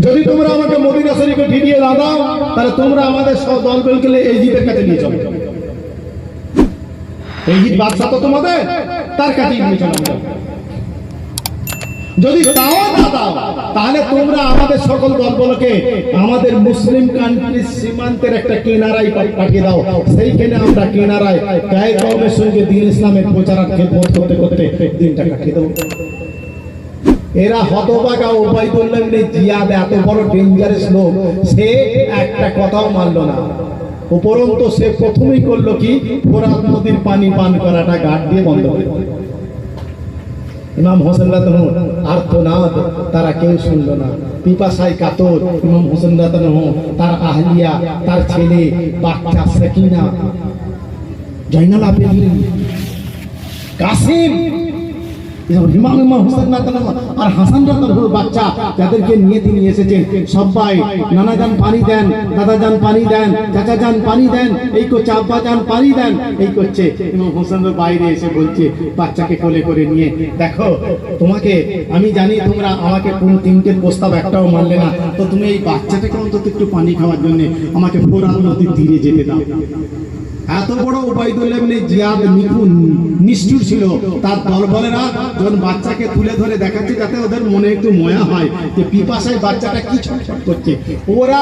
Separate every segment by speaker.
Speaker 1: যদি তোমরা আমাকে মদিনা শরীফে ফিরিয়ে না দাও, তাহলে তোমরা আমাদের সব দলবলকে এই জিতের কাছে নিয়ে চলো জিত বাদশা তো তোমাদের, তার কাছেই নিয়ে চলো। যদি তাও না দাও, তাহলে তোমরা আমাদের সকল দলগুলোকে আমাদের মুসলিম কান্ট্রির সীমান্তের একটা কিনারায় পা- পাঠিয়ে দাও। সেইখানে আমরা কিনারায় গায়ে কমের সঙ্গে দিন ইসলামের প্রচার করতে করতে দিনটা কাটিয়ে দেবো। এরা হতবাগা ওবাইদুল্লাহ ইবনে জিয়াদ, এত বড় ডেঞ্জারাস লোক, সে একটা কথাও মানলো না। উপরন্ত সে প্রথমেই করল কি? ফোরাত নদীর পানি পান করাটা ঘাট দিয়ে বন্ধ করে। ইমাম হোসেন রাতন আর্তনাদ তারা কেউ শুনল না। পিপাসায় কাতর ইমাম হোসেন তার আহলিয়া, তার ছেলে, বাচ্চা সেকিনা, জয়নাল আবেদিন, কাসিম বাচ্চা, যাদেরকে নিয়ে তিনি নানা পানি দেন পানি দেন যান পানি দেন, এই পানি দেন, এই বাইরে এসে বলছে, বাচ্চাকে কোলে করে নিয়ে, দেখো, তোমাকে আমি জানি তোমরা আমাকে কোন তিনটে প্রস্তাব একটাও মানলে না, তো তুমি এই বাচ্চাটাকে অন্তত একটু পানি খাওয়ার জন্য আমাকে ফোরান নদীর তীরে যেতে দাও। এত বড় উপায় ইবনে জিয়াদ নিপুণ নিষ্ঠুর ছিল। তার দলবলেরা যখন বাচ্চাকে তুলে ধরে দেখাচ্ছে যাতে ওদের মনে একটু ময়া হয়, যে পিপাসায় বাচ্চাটা কি করছে। ওরা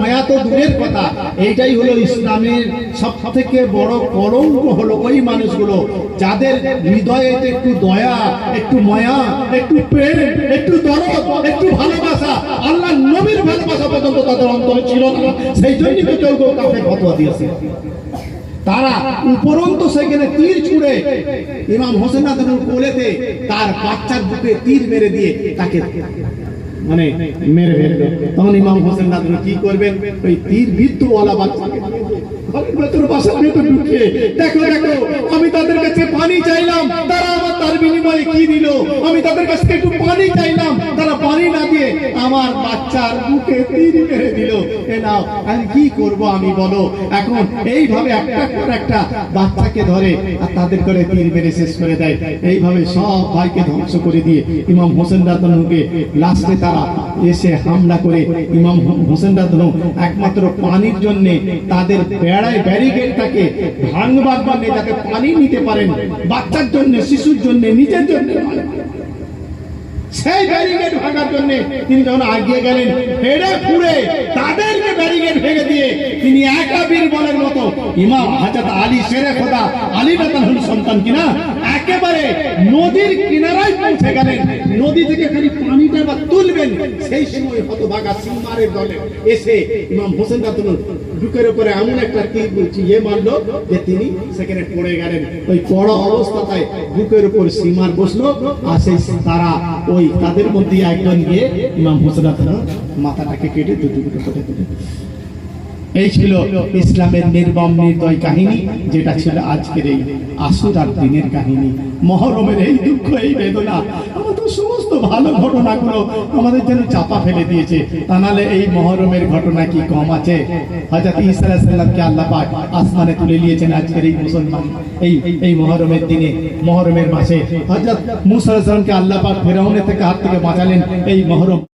Speaker 1: ময়া তো দূরের কথা। এইটাই হলো ইসলামের সব থেকে বড় কলঙ্ক হলো ওই মানুষগুলো, যাদের হৃদয়ে একটু দয়া, একটু ময়া, একটু প্রেম, একটু দরদ, একটু ভালোবাসা, আল্লাহ নবীর ভালোবাসা পর্যন্ত তাদের অন্তরে ছিল না। সেই জন্যই তো কেউ কেউ কাফের ফতোয়া দিয়েছে। তারা উপরন্ত সেখানে তীর ছুড়ে ইমাম হোসেন কোলেতে তার বাচ্চার বুকে তীর মেরে দিয়ে তাকে মানে মেরে ফেলবে তখন ইমাম হোসেন আদম কি করবেন? ওই তীর বিদ্ধওয়ালা বাচ্চাকে আমি তাদের কাছে পানি চাইলাম। তারা আমার তার বিনিময়ে কি দিল? আমি তাদের কাছ থেকে একটু পানি চাইলাম তারা পানি না দিয়ে আমার বাচ্চার বুকে তীর মেরে দিল। এ নাও, আমি কি করব আমি বলো। এখন এইভাবে একটা পর একটা বাচ্চাকে ধরে আর তাদের করে তীর মেরে শেষ করে দেয়। এইভাবে সব ভাইকে ধ্বংস করে দিয়ে ইমাম হোসেন রাতনুকে লাস্টে তারা এসে হামলা করে। ইমাম হোসেন রাতনু একমাত্র পানির জন্য তাদের বেড়ায় ব্যারিকেডটাকে ভাঙবার জন্য, যাতে পানি নিতে পারেন। বাচ্চার জন্য, শিশুর জন্য, নিজের জন্য সেই ব্যারিকেড ভাঙার জন্য তিনি যখন আগিয়ে গেলেন হেডে ফুড়ে তাদেরকে ব্যারিকেড ভেঙে দিয়ে তিনি একা বীর বলের মতো। ইমাম হাজরত আলী শেরে খোদা, আলী রাতাহুল সন্তান কিনা? একেবারে নদীর কিনারায় পৌঁছে গেলেন। নদী থেকে খালি পানিটা বা তুলবেন। সেই সময় হতভাগা সিংমারের দলে এসে ইমাম হোসেন রাতুল বুকের উপরে এমন একটা ইয়ে মারলো যে তিনি সেখানে পড়ে গেলেন। ওই পড়া অবস্থায় বুকের উপর সিমার বসল। আর সেই তারা ওই তাদের মধ্যে একজন গিয়ে ইমাম হোসেন রাতুল মাথাটাকে কেটে দুটো করে দিলেন এই ছিল ইসলামের নির্মম নির্দয় কাহিনী, যেটা ছিল আজকের এই আসুরার দিনের কাহিনী। মহরমের এই দুঃখ, এই বেদনা, আমাদের সমস্ত ভালো ঘটনাগুলো আমাদের যেন চাপা ফেলে দিয়েছে। তা নাহলে এই মহরমের ঘটনা কি কম আছে? আলাইহিস সালামকে আল্লাহ পাক আসমানে তুলে নিয়েছেন আজকের এই মুসলমান, এই এই মহরমের দিনে, মহরমের মাসে। হযরত মুসা আলাইহিস সালামকে আল্লাহ পাক ফেরাউনের থেকে হাত থেকে বাঁচালেন এই মহরম।